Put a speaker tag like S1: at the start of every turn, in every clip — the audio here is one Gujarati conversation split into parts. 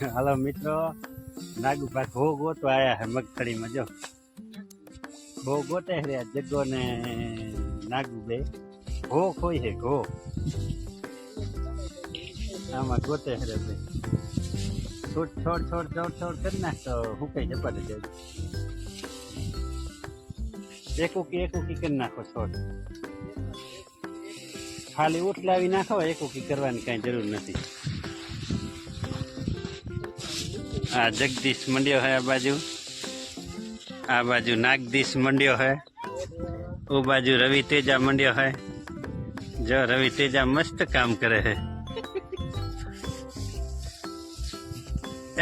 S1: હાલો મિત્રો, નાગુભાઈ ભો ગોતો આયા હે મગફળીમાં જો. ભો ગોતે હે જગ્ગો ને નાગુ બે ઘો ખોઈ હે ઘો આમાં ગોતે હે બે છોડ છોડ છોડ છોડ છોડ કરી નાખ તો હું કઈ જપાડે જાય એકોકી એકોકી કરી નાખો છોડ. ખાલી ઉઠલાવી નાખો, એકોકી કરવાની કાંઈ જરૂર નથી. આ જગદીશ મંડ્યો હે આ બાજુ. આ બાજુ નાગદીશ મંડ્યો હે. ઓ બાજુ રવિ તેજા મંડ્યો હે. જો રવિ તેજા મસ્ત કામ કરે હે.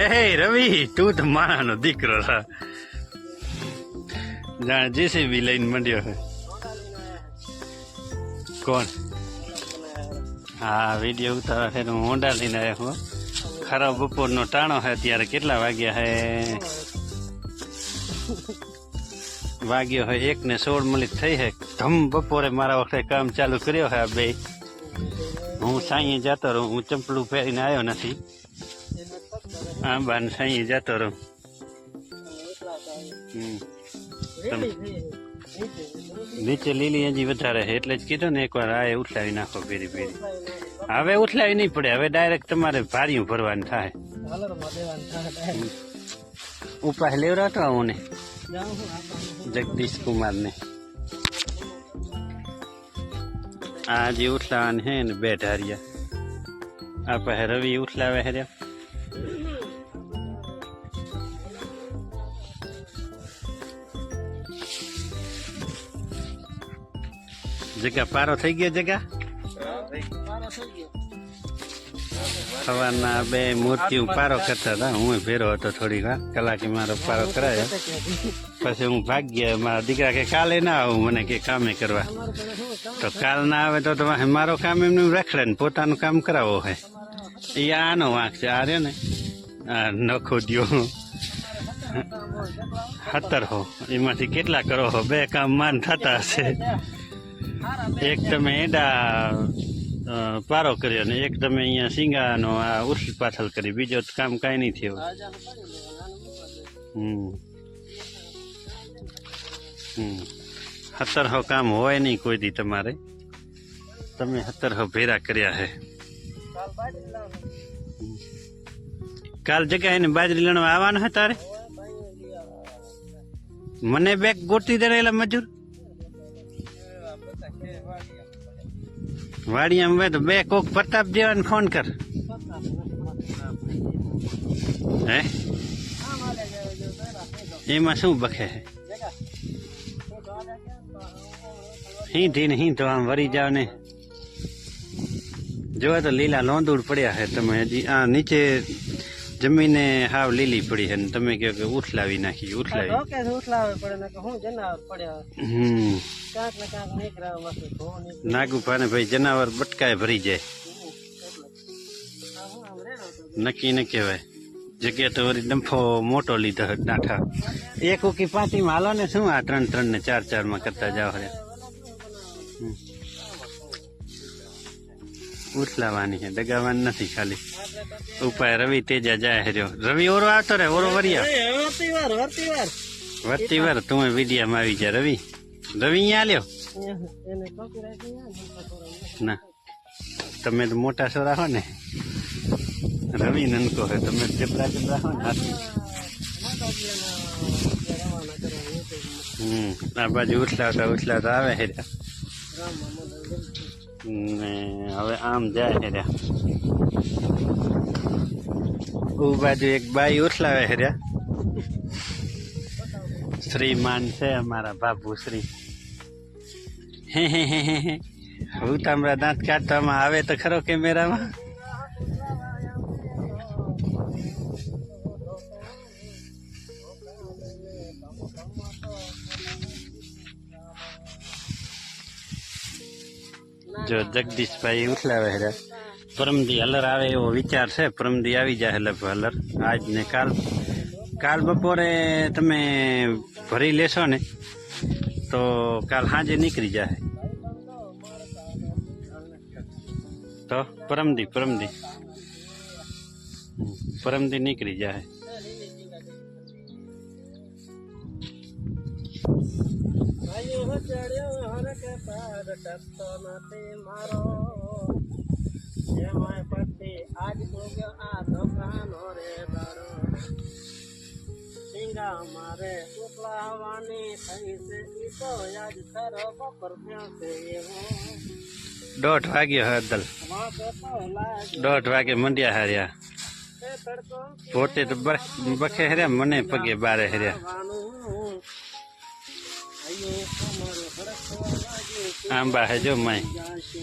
S1: એ રવિ, તું તો માણાનો દીકરો હા જાણે જેસીબી લઈને મંડ્યો હે. કોણ? હા, વીડિયો ઉતારો છે હું હોન્ડા લઈને આવ્યો હું. ખરાબ બપોરનો ટાણો હે, ત્યારે કેટલા વાગ્યા હે? વાગ્યો હોય એક ને સોળ મિનિટ થઈ હે. ધમ, બપોરે મારા વખતે કામ ચાલુ કર્યો હે બે. હું સાંઈએ જતો રહું, હું ચંપલું પહેરીને આવ્યો નથી. આંબાને સાંઈએ જતો રહું. નીચે લીલી હજી વધારે એટલે જ કીધું ને, એકવાર આ ઉઠાવી નાખો ફેરી ફેરી હવે ઉથલાવી નહીં પડે. હવે ડાયરેક્ટ તમારે ભાર્યું ભરવાનું થાય. ઉપાય લેવડાવતો આવું ને જગદીશ કુમાર ને આ જે હે ને બે ઢારિયા. આ પાસે રવિ ઉઠલાવે હે જગ્યા જગા પારો થઈ ગયો જગા? સવારના બે મૂર્તિઓ પારો કરતા હતા. હું ભેરો હતો થોડી વાર. કલાકે મારો પારો કરાયો. પછી હું ભાગ્ય મારા દીકરા કે કાલે ના આવું. મને કે કામે કરવા. તો કાલ ના આવે તો તમારે મારો કામ એમને એમ રખડે ને પોતાનું કામ કરાવવો હોય એ આનો વાંક છે. આ ને. આ નખો દ્યો. હતર હો. એમાંથી કેટલા કરો હો? બે કામ માન થતા હશે. એક તમે એડા પારો કર્યો ને એક તમે અહીંયા સિંગાનો આ ઉર્સલ પાછળ કરી, બીજો કામ કાંઈ નહીં થયું. હમ. હમ. હતર હો કામ હોય નહીં કોઈ દી તમારે. તમે હતર હો ભેરા કર્યા હે. કાલ જગ્યા એને બાજરી લણવા આવવાનું હે તારે? મને બેગ ગોતી દે મજૂર. વાડિયામાં હોય તો બે કોક પ્રતાપ દેવાને ફોન કર. હે? એમાં શું બખે હે? હિંધી ને હિં તો આમ વરી જાવ ને. જોવા તો લીલા લોંદુડ પડ્યા છે તમે હજી. આ નીચે જમીને હાવ લીલી પડી છે ને તમે કહો કે ઉથલાવી નાખી ઉઠલાવી હમ. નાગુભાને ભાઈ જનાવર બટકાય ભરી જાય. નક્કી ન કહેવાય. જગ્યા તો વળી ડંફો મોટો લીધો હે નાઠા એક ઉકી પાંચીમાં હાલો ને શું આ ત્રણ ત્રણ ને ચાર ચારમાં કરતા જાવ રે ઉથલાવાની છે દગાવાની નથી ખાલી. ઉપાય રવિ તેજા જાય હર્યો રવિ ઓરો આવતો રે ઓરો વરિયા વરતી વાર તું વિડિયામાં આવી જા રવિ. રવિ અહીંયા લ્યો ના. તમે તો મોટા છોરા હો ને. રવિ નનકો હે તમે જબરા જબરા હો ને. હમ આ બાજુ ઉછલાવતા ઉછલાવતા આવે હેર્યા ને હવે આમ જાય હેર્યા. ઉ બાજુ એક બાઈ ઉછલાવે હેર્યા. શ્રીમાન છે અમારા બાપુ શ્રી. હે હે હે હે. હું. તમારા દાંત કાઢવામાં આવે તો ખરો કેમેરામાં? જો જગદીશભાઈ ઉથલાવે હેરા પરમદી હલર આવે એવો વિચાર છે. પરમદી આવી જાય લગભગ હલર આજ ને કાલ કાલ બપોરે તમે ભરી લેશો ને, તો કાલ સાંજે નીકળી જાય. તો પરમદી પરમદી. પરમદી નીકળી જાય.
S2: હો ચડ્યો હરક પાર ટપતો નથી મારો જેમાય પટ્ટી આજ ભોગ્યો આ દુકાનો રે દાડો સિંગા મારે ઉકલાવાની થઈ છે ઈ તો યાદ ખરો બપોર થયો છે એવું
S1: દોઢ વાગ્યો હદલ
S2: વાંકો તો લાગે
S1: દોઢ વાગે મંડ્યા હાર્યા
S2: એ તડકો
S1: પોતે તો બખ- બખે હર્યા મને પગે બારે હર્યા આંબા હે જો માય
S2: જાશે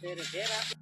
S2: ફેર ફેરા